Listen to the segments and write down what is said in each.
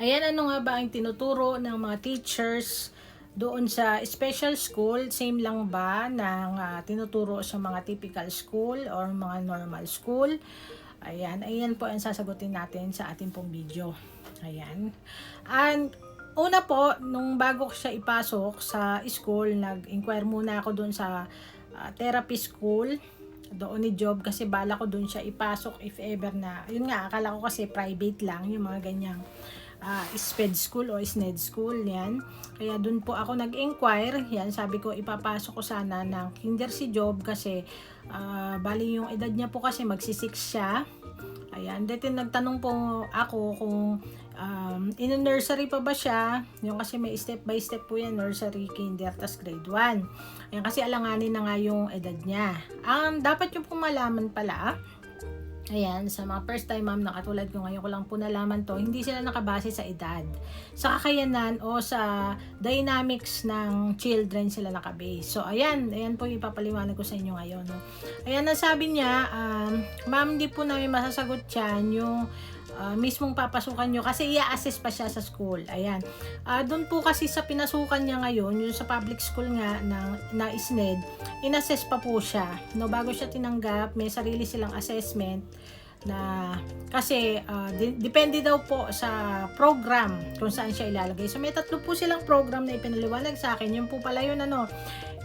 Ayan, ano nga ba ang tinuturo ng mga teachers doon sa special school? Same lang ba ng ah, tinuturo sa mga typical school or mga normal school? Ayan, ayan po ang sasagutin natin sa ating pong video. Ayan. And una po, nung bago ko siya ipasok sa school, nag-inquire muna ako doon sa ah, therapy school doon ni job kasi bala ko doon siya ipasok if ever na yun nga akala ko kasi private lang yung mga ganyang ah, SPED school o SNED school yan kaya doon po ako nag-inquire yan sabi ko ipapasok ko sana ng kinder si job kasi ah, bali yung edad niya po kasi magsisix siya Ayan, dito nagtanong po ako kung um, in-nursery pa ba siya. Yung kasi may step by step po yan, nursery, kinder, tas grade 1. Ayan, kasi alanganin na nga yung edad niya. Ang dapat yung pong malaman pala, Ayan, sa mga first time ma'am na katulad ko ngayon ko lang po nalaman to, hindi sila nakabase sa edad. Sa kakayanan o sa dynamics ng children sila nakabase. So, ayan, ayan po ipapaliwanag ko sa inyo ngayon. No? Ayan, ang sabi niya, um, ma'am, hindi po namin masasagot yan yung ah, mismong papasukan nyo kasi i-assess pa siya sa school. Ayan. Ah, doon po kasi sa pinasukan niya ngayon, yung sa public school nga ng, na ISNED, in-assess pa po siya. No, bago siya tinanggap, may sarili silang assessment na kasi ah, di- depende daw po sa program kung saan siya ilalagay. So may tatlo po silang program na ipinaliwanag sa akin. Yung po pala yun ano,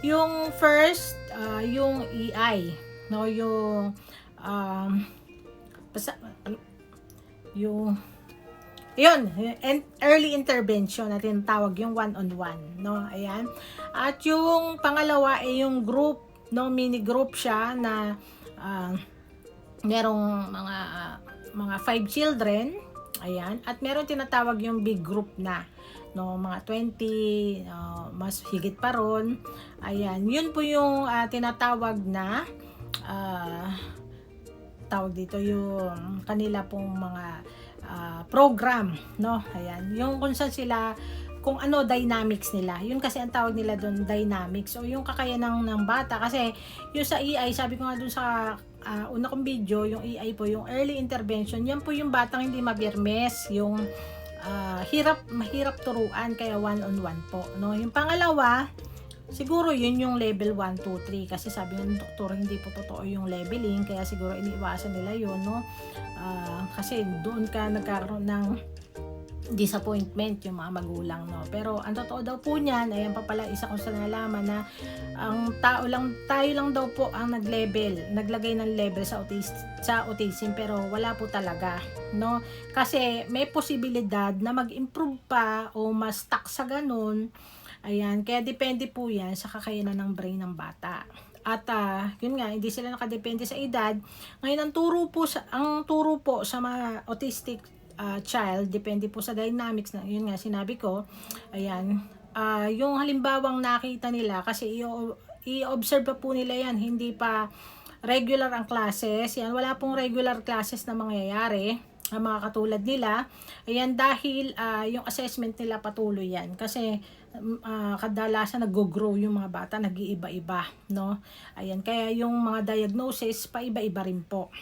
yung first, ah, yung EI, no, yung um, basta, yung yun, and early intervention na tinatawag yung one-on-one, no? Ayan. At yung pangalawa ay yung group, no? Mini group siya na ah, merong mga mga five children, ayan. At meron tinatawag yung big group na, no? Mga 20, ah, mas higit pa ron. Ayan. Yun po yung ah, tinatawag na ah, tawag dito yung kanila pong mga ah, program, no? Ayan, yung kung saan sila kung ano dynamics nila. Yun kasi ang tawag nila doon dynamics o yung kakayanan ng bata kasi yung sa EI, sabi ko nga doon sa ah, una kong video, yung EI po, yung early intervention, yan po yung batang hindi mabirmes, yung ah, hirap mahirap turuan kaya one on one po, no? Yung pangalawa, Siguro yun yung level 1, 2, 3 kasi sabi ng doktor hindi po totoo yung leveling. Kaya siguro iniiwasan nila yun no? Ah, kasi doon ka nagkaroon ng disappointment yung mga magulang no? Pero ang totoo daw po niyan ayan pa pala isa ko sa nalaman na ang tao lang tayo lang daw po ang nag-level naglagay ng level sa autism sa autism pero wala po talaga no? Kasi may posibilidad na mag-improve pa o mas stuck sa ganun Ayan, kaya depende po yan sa kakayanan ng brain ng bata. At ah, yun nga, hindi sila nakadepende sa edad. Ngayon, ang turo po sa, ang turo po sa mga autistic ah, child, depende po sa dynamics na, yun nga, sinabi ko. Ayan, ah, yung halimbawang nakita nila, kasi i-observe pa po nila yan, hindi pa regular ang classes. Yan, wala pong regular classes na mangyayari ang mga katulad nila. Ayan, dahil ah, yung assessment nila patuloy yan. Kasi ah, kadalasan nag-grow yung mga bata, nag-iiba-iba, no? Ayan, kaya yung mga diagnosis, paiba-iba rin po.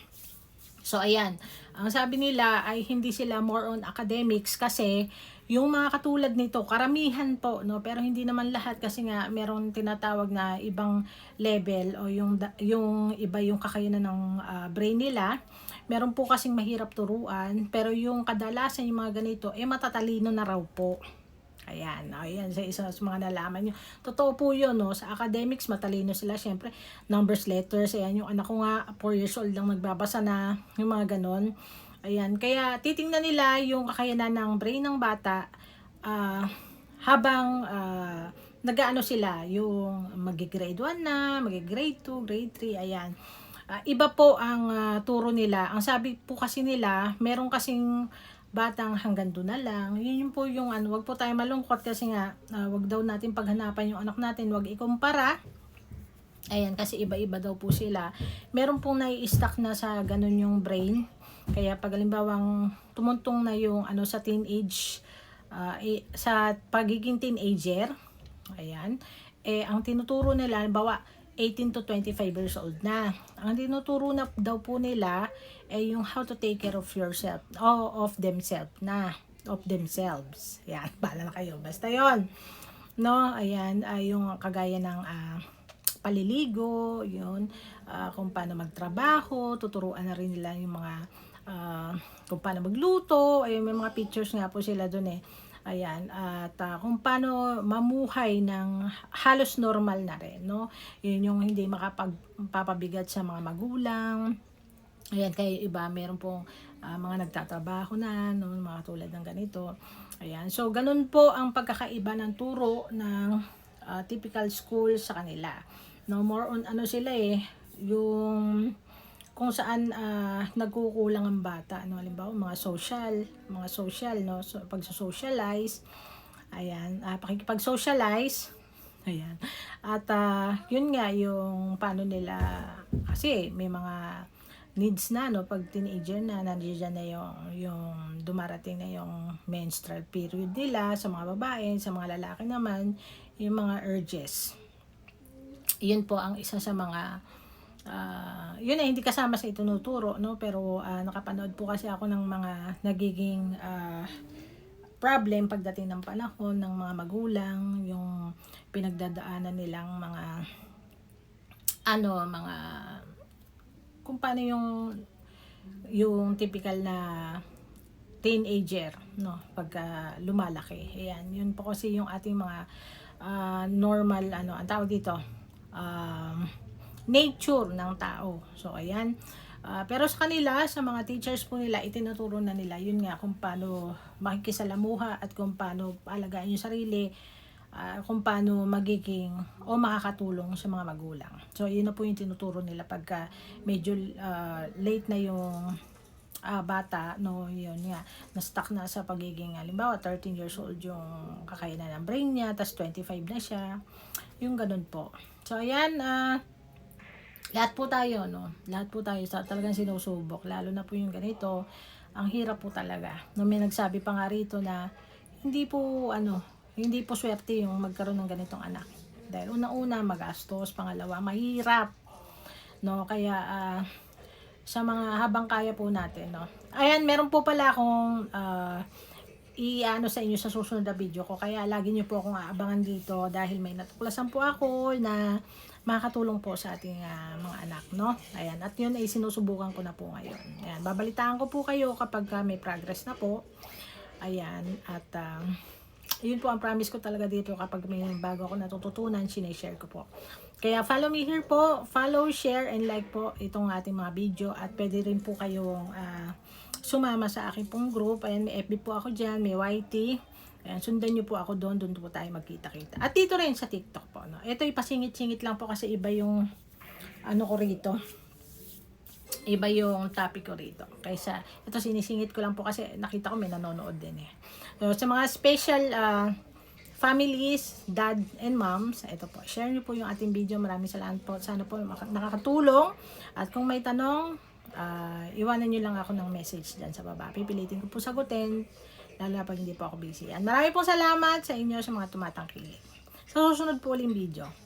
So, ayan. Ang sabi nila ay hindi sila more on academics kasi yung mga katulad nito, karamihan po, no? Pero hindi naman lahat kasi nga meron tinatawag na ibang level o yung, yung iba yung kakayanan ng ah, brain nila. Meron po kasing mahirap turuan, pero yung kadalasan yung mga ganito, eh matatalino na raw po. Ayan, ayan sa isa sa mga nalaman nyo. Totoo po yun, no? Sa academics, matalino sila. Siyempre, numbers, letters. Ayan, yung anak ko nga, 4 years old lang nagbabasa na yung mga ganon. Ayan, kaya titingnan nila yung kakayanan ng brain ng bata ah, habang ah, nag-ano sila, yung magi-grade 1 na, magi-grade 2, grade 3, ayan. Ah, iba po ang ah, turo nila. Ang sabi po kasi nila, meron kasing batang hanggang doon na lang. Yun po yung ano, wag po tayo malungkot kasi nga, ah, wag daw natin paghanapan yung anak natin, wag ikumpara. Ayan, kasi iba-iba daw po sila. Meron pong nai-stack na sa ganun yung brain. Kaya pag halimbawang tumuntong na yung ano sa teenage, ah, eh, sa pagiging teenager, ayan, eh, ang tinuturo nila, halimbawa, 18 to 25 years old na. Ang tinuturo na daw po nila ay yung how to take care of yourself, o of themselves na. of themselves. Yan, bala na kayo. Basta yon No, ayan, ay yung kagaya ng ah, paliligo, yun, ah, kung paano magtrabaho, tuturuan na rin nila yung mga ah, kung paano magluto, ayun, may mga pictures nga po sila doon eh. Ayan, at ah, kung paano mamuhay ng halos normal na rin, no? Yun yung hindi makapagpapabigat sa mga magulang. Ayan, kaya iba, meron pong ah, mga nagtatrabaho na, no? mga tulad ng ganito. Ayan, so ganun po ang pagkakaiba ng turo ng ah, typical school sa kanila. No, more on ano sila eh, yung kung saan ah, nagkukulang ang bata. No halimbawa mga social mga social no? So, pag socialize ayan uh, pakikipag-socialize ayan. At ah, yun nga yung paano nila kasi may mga needs na no? Pag teenager na nandiyan na yung yung dumarating na yung menstrual period nila sa mga babae sa mga lalaki naman yung mga urges. Yun po ang isa sa mga ah, yun ay hindi kasama sa itinuturo no? Pero ah, nakapanood po kasi ako ng mga nagiging ah, problem pagdating ng panahon ng mga magulang yung pinagdadaanan nilang mga ano mga kung paano yung yung typical na teenager no? Pagka lumalaki. Ayan yun po kasi yung ating mga ah, normal ano ang tawag dito um, nature ng tao so ayan Ah, pero sa kanila sa mga teachers po nila itinuturo na nila yun nga kung paano makikisalamuha at kung paano alagaan yung sarili ah, kung paano magiging o makakatulong sa mga magulang. So, yun na po yung tinuturo nila pagka medyo ah, late na yung ah, bata, no, yun nga, na-stuck na sa pagiging, halimbawa, 13 years old yung kakayanan ng brain niya, tas 25 na siya, yung ganun po. So, ayan, ah, lahat po tayo, no? Lahat po tayo sa talagang sinusubok, lalo na po yung ganito, ang hirap po talaga. No, may nagsabi pa nga rito na hindi po ano, hindi po swerte yung magkaroon ng ganitong anak. Dahil una-una magastos, pangalawa mahirap. No, kaya ah, sa mga habang kaya po natin, no. Ayan, meron po pala akong ah, i-ano sa inyo sa susunod na video ko. Kaya lagi niyo po akong aabangan dito dahil may natuklasan po ako na makakatulong po sa ating ah, mga anak, no? Ayan, at yun ay sinusubukan ko na po ngayon. Ayan, babalitaan ko po kayo kapag ah, may progress na po. Ayan, at ah, yun po ang promise ko talaga dito kapag may bago ako natututunan, sineshare ko po. Kaya follow me here po, follow, share, and like po itong ating mga video at pwede rin po kayong ah, sumama sa aking pong group. Ayan, may FB po ako dyan, may YT. Ayan, sundan nyo po ako doon, doon po tayo magkita-kita. At dito rin sa TikTok po. No? Ito ipasingit-singit lang po kasi iba yung ano ko rito. Iba yung topic ko rito. Kaysa, ito sinisingit ko lang po kasi nakita ko may nanonood din eh. So, sa mga special ah, families, dad and moms, ito po, share nyo po yung ating video. Maraming salamat po. Sana po nakakatulong. At kung may tanong, ah, iwanan nyo lang ako ng message dyan sa baba. Pipilitin ko po sagutin, lalo pag hindi po ako busy. Yan. Marami pong salamat sa inyo sa mga tumatangkilik. Sa susunod po uling video.